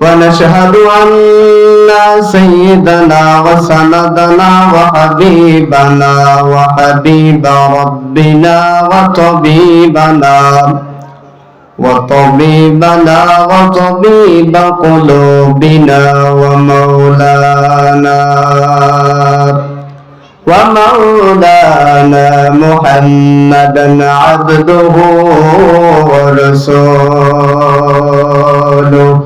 ونشهد أن سيدنا وسندنا وحبيبنا وحبيب ربنا وطبيبنا وطبيبنا وطبيب قلوبنا ومولانا ومولانا محمدا عبده ورسوله.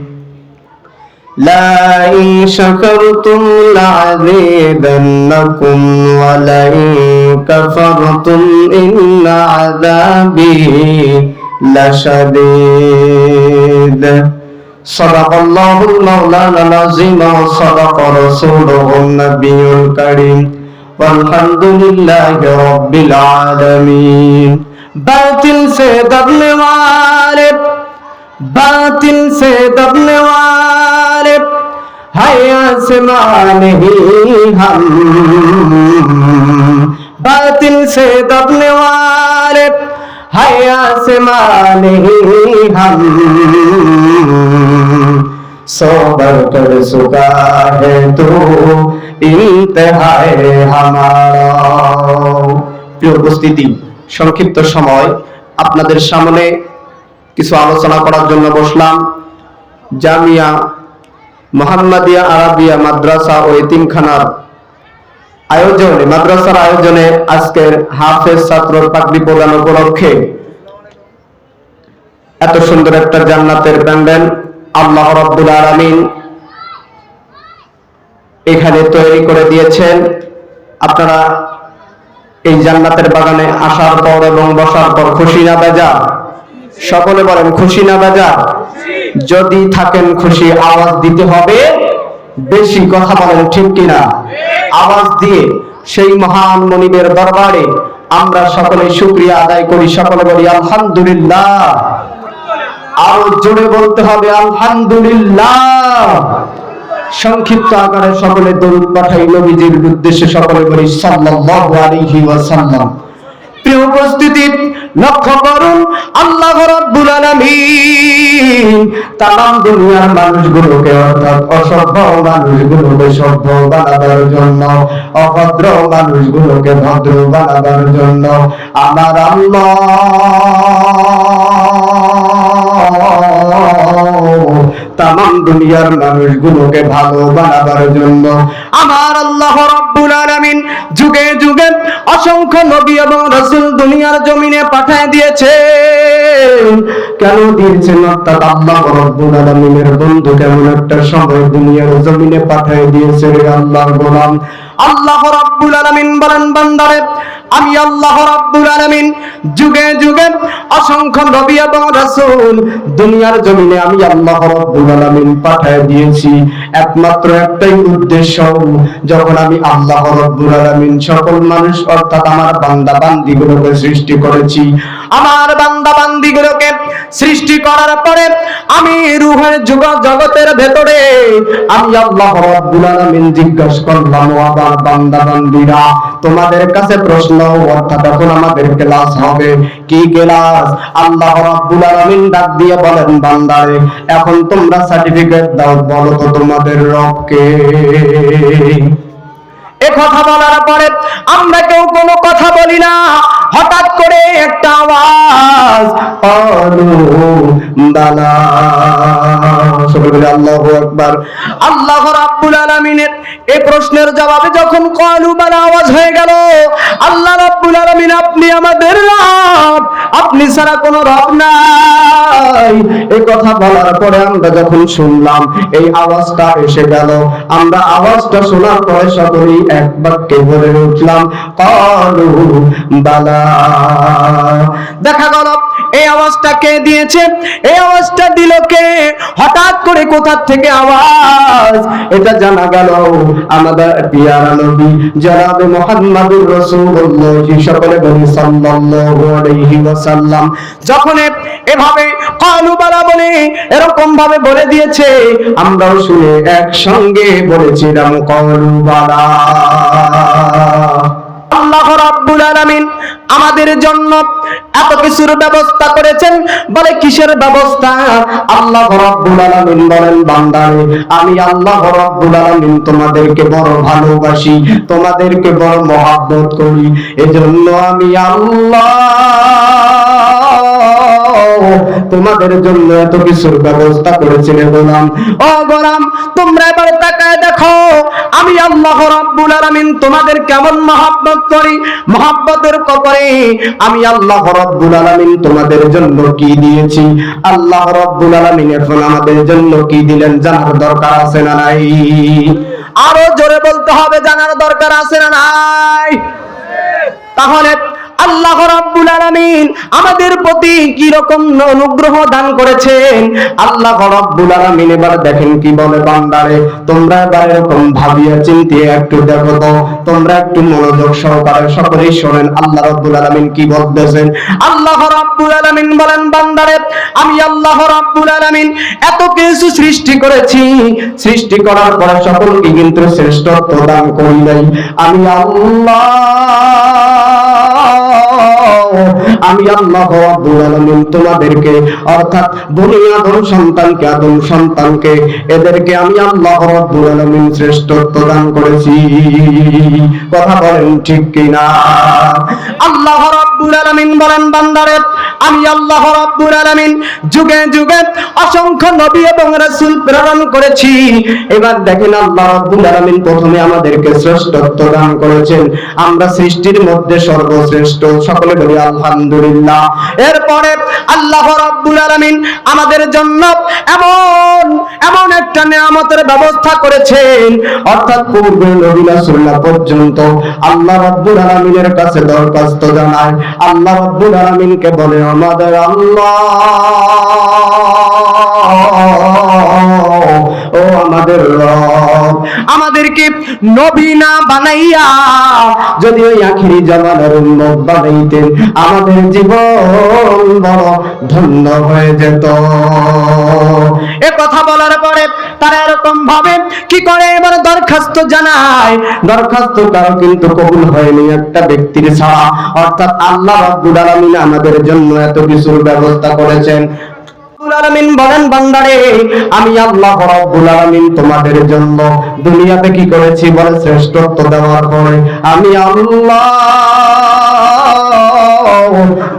لئن شكرتم لعذيبنكم ولئن كفرتم إن عذابي لشديد. صدق الله المولانا العظيم وصدق رسوله النبي الكريم. والحمد لله رب العالمين. باطل سے دبنے والے باطل سے دبنے والے आसमान ही हम बातिल से दबने वाले आसमान ही हम सोबर कर है तो প্রিয় উপস্থিতি, সংক্ষিপ্ত সময়। আপনাদের সামনে কিছু আলোচনা করার জন্য বসলাম। জামিয়া মোহাম্মদিয়া আরাবিয়া মাদ্রাসা ও এতিমখানার আয়োজনে, মাদ্রাসার আয়োজনে আজকের হাফেজ ছাত্র পাগড়ি প্রদান উপলক্ষে এত সুন্দর একটা জান্নাতের প্যান্ডেল আল্লাহ রব্বুল আলামিন এখানে তৈরি করে দিয়েছেন। আপনারা এই জান্নাতের বাগানে আসার পর এবং বসার পর খুশি না বেজা সকলে বলেন, খুশি না বেজা? যদি থাকেন খুশি, আওয়াজ দিতে হবে। বেশি কথা বলেন, ঠিক কিনা? আওয়াজ দিয়ে সেই মহান মনিবের দরবারে আমরা সকলে শুক্রিয়া আদায় করি, সকলে বলি, আলহামদুলিল্লাহ। আরও জোরে বলতে হবে, আলহামদুলিল্লাহ। সংক্ষিপ্ত আকারে সকলে দরুদ পাঠাই, নবীজির উদ্দেশ্যে সকলে বলি, সাল্লাল্লাহু আলাইহি ওয়াসাল্লাম। প্রিয় উপস্থিতি, লক্ষ্য করুন, আল্লাহ রাব্বুল আলামিন তাম দুনিয়ার মানুষগুলোকে অর্থাৎ অসভ্য মানুষগুলোকে সভ্য বানাবার জন্য, অভদ্র মানুষগুলোকে ভদ্র বানাবার জন্য আমার আল্লাহ তাম দুনিয়ার মানুষগুলোকে ভালো বানাবার জন্য আমার আল্লাহ রব্বুল আলামিন যুগে যুগে অসংখ্য নবী এবং রাসূল দুনিয়ার জমিনে পাঠিয়ে দিয়েছে। কেন দিয়েছেন অর্থাৎ আল্লাহ রব্বুল আলামিনের বন্ধু কেমন একটা সময় দুনিয়ার জমিনে পাঠিয়ে দিয়েছে রে আল্লাহর গোলাম। আল্লাহ রব্বুল আলামিন বলেন, বান্দারে, আমি আল্লাহ রাব্বুল আলামিন যুগে যুগে অসংখ্য নবী এবং রাসূল দুনিয়ার জমিনে আমি আল্লাহ রাব্বুল আলামিন পাঠিয়ে দিয়েছি। একমাত্র একটাই উদ্দেশ্য, যখন আমি আল্লাহ রব্বুল আলামিন সকল মানুষ, অর্থাৎ আমার বান্দা বান্দিগুলোকে সৃষ্টি করেছি। আমার বান্দা বান্দিগুলোকে সৃষ্টি করার পরে আমি রুহের যুগ জগতের ভেতরে আমি আল্লাহ রাব্বুল আলামিন জিজ্ঞাসা করলাম, ও আমার বান্দা, বান্দিরা, তোমাদের কাছে প্রশ্ন, অর্থাৎ এখন আমাদের ক্লাস হবে। কি ক্লাস? আল্লাহ রাব্বুল আলামিন ডাক দিয়ে বলেন, বান্দারে, এখন তোমরা সার্টিফিকেট দাও, বলো তো তোমাদের রবকে এ কথা বলার পরে আমরা কেউ কোনো কথা বলি না। হঠাৎ করে একটা আওয়াজ, আলু বলে আকবার। আল্লাহ রাব্বুল আলামিনের এই প্রশ্নের জবাবে যখন কলু বালা আওয়াজ হয়ে গেল, আল্লাহ রাব্বুল আলামিন, আপনি আমাদের রব। আপনি ছাড়া কোনো রব নাই। এই কথা বলার পরে আমরা যখন শুনলাম, এই আওয়াজটা এসে গেল। আমরা আওয়াজটা শোনার পরে সকলেই এক বাক্যে বলে উঠলাম, কলু বালা দেখা গেল, এই আওয়াজটা কে দিয়েছে? এই আওয়াজটা দিল কে? হঠাৎ করে থেকে আওয়াজ? এটা জানা গেল আমাদের নবী রাসূলুল্লাহ সকলে বলি সাল্লাল্লাহু আলাইহি ওয়াসাল্লাম। যখন এভাবে কালু বালা বলে, এরকম ভাবে বলে দিয়েছে, আমরাও শুনে একসঙ্গে বলেছিলাম কালু বালা। আমাদের জন্য এত কিছুর ব্যবস্থা করেছেন। বলে কিসের ব্যবস্থা? আল্লাহ রাব্বুল আলামিন বলেন, বান্দারে, আমি আল্লাহ রাব্বুল আলামিন তোমাদেরকে বড় ভালোবাসি, তোমাদেরকে বড় মহাব্বত করি। এজন্য আমি আল্লাহ তোমাদের জন্য এত কিছুর ব্যবস্থা করেছি গোলাম। ও গোলাম, তোমরা এবার তাকায় দেখো, আমি আল্লাহ রাব্বুল আলামিন তোমাদের কেমন মহাব্বত করি, মহাব্বতের কপরে আমি আল্লাহ রাব্বুল আলামিন তোমাদের জন্য কি দিয়েছি? আল্লাহ রাব্বুল আলামিন এখন আমাদের জন্য কি দিলেন জানার দরকার আছে না নাই? আরও জোরে বলতে হবে, জানার দরকার আছে না নাই? তাহলে আল্লাহ রাব্বুল আলামিন আমাদের প্রতি কি রকম অনুগ্রহ দান করেছেন? আল্লাহ রাব্বুল আলামিন এবার দেখেন কি বলে বান্দারে, তোমরা এবার এরকম ভাবিয়া চিন্তিয়ে একটু দেখো তো, তোমরা একটু মনোযোগ সহকারে সকলেই শোনেন, আল্লাহ রাব্বুল আলামিন কি বলতেছেন? আল্লাহ রাব্বুল আলামিন বলেন বান্দারে, আমি আল্লাহ রাব্বুল আলামিন এত কিছু সৃষ্টি করেছি, সৃষ্টি করার পরে সকলকে কিন্তু শ্রেষ্ঠত্ব দান করি নাই। আমি আল্লাহ আমি আল্লাহ রাব্বুল আলামিন তোমাদেরকে, অর্থাৎ বনি আদম সন্তানকে আদম সন্তানকে, এদেরকে আমি আল্লাহ রাব্বুল আলামিন শ্রেষ্ঠত্ব দান করেছি। কথা বলেন ঠিক কিনা? আল্লাহ রাব্বুল আলামিন বলেন, বান্দারে আমি আল্লাহ রাব্বুল আলামিন যুগে যুগে অসংখ্য নবী এবং রাসূল প্রেরণ করেছি। এবার দেখেন আল্লাহ রাব্বুল আলামিন প্রথমে আমাদেরকে শ্রেষ্ঠত্ব দান করেছেন। আমরা সৃষ্টির মধ্যে সর্বশ্রেষ্ঠ, সকলে বলি আলহামদুলিল্লাহ। এরপরে আল্লাহ রাব্বুল আলামিন আমাদের জন্য এমন এমন একটা নিয়ামতের ব্যবস্থা করেছেন। অর্থাৎ পূর্বে নবী রাসূলুল্লাহ পর্যন্ত আল্লাহ রাব্বুল আলামিনের কাছে দরখাস্ত জানায়। আল্লাহ রাব্বুল আলামিনকে বলে আমাদের আল্লাহ ও আমাদের রব। আমাদেরকে নবী না বানাইয়া যদি ওই আখিরি জামানার উম্মত বানাইতেন, আমাদের জীবন বড় ধন্য হয়ে যেত। এ কথা বলার পরে তারা এরকম ভাবে কি করে? এবার দরখাস্ত জানায়। দরখাস্ত কারও কিন্তু কবুল হয়নি একটা ব্যক্তির ছাড়া। অর্থাৎ আল্লাহ রাব্বুল আলামিন আমাদের জন্য এত কিছুর ব্যবস্থা করেছেন। তোমাদের জন্য দুনিয়াতে কি করেছি বলে শ্রেষ্ঠত্ব দেওয়ার পরে আমি আল্লাহ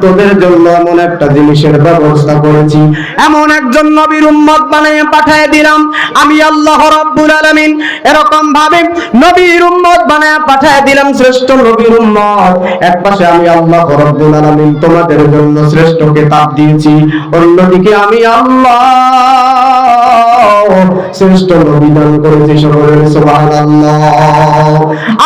তোদের জন্য এমন একটা জিনিসের ব্যবস্থা করেছি। এমন একজন নবীর উম্মত বানিয়ে পাঠিয়ে দিলাম। আমি আল্লাহ রাব্বুল আলামিন এরকম ভাবে নবীর উম্মত বানিয়ে পাঠিয়ে দিলাম শ্রেষ্ঠ নবীর উম্মত। এক পাশে আমি আল্লাহ রাব্বুল আলামিন তোমাদের জন্য শ্রেষ্ঠ কিতাব দিয়েছি। অন্যদিকে আমি আল্লাহ শ্রেষ্ঠ নবী দান করেছে সকলের সুবহানাল্লাহ।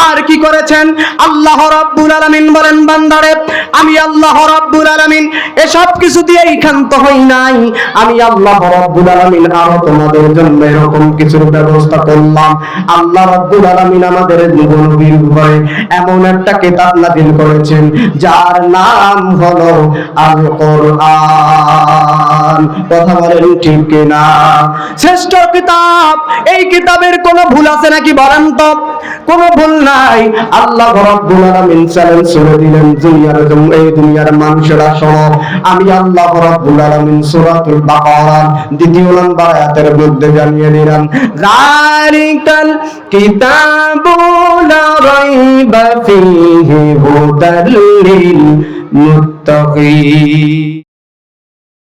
আর কি করেছেন? আল্লাহ রাব্বুল আলামিন বলেন, বান্দারে আমি আল্লাহ রাব্বুল আলামিন, এসব কিছু দিয়েই ক্ষান্ত হই নাই। আমি আল্লাহ রাব্বুল আলামিন, আরও তোমাদের জন্য এরকম কিছুর ব্যবস্থা করলাম। আল্লাহ রাব্বুল আলামিন আমাদের নবীর উপরে এমন একটা কিতাব নাযিল করেছেন, যার নাম হলো আল কোরআন কথা বলেন ঠিক কিনা? শ্রেষ্ঠ কিতাব, এই কিতাবের কোনো ভুল আছে নাকি বলেন তো? কোনো ভুল নাই। আল্লাহ রাব্বুল আলামিন চ্যালেঞ্জ করে দিলেন দুনিয়ার জন্য। এই দুনিয়ার মানুষেরা শোনো, আমি আল্লাহ রাব্বুল আলামিন সূরাতুল বাকারা দ্বিতীয় নম্বর আয়াতের মধ্যে জানিয়ে দিলাম, যালিকাল কিতাবু লা রাইবা ফীহি হুদাল লিল মুত্তাকিন।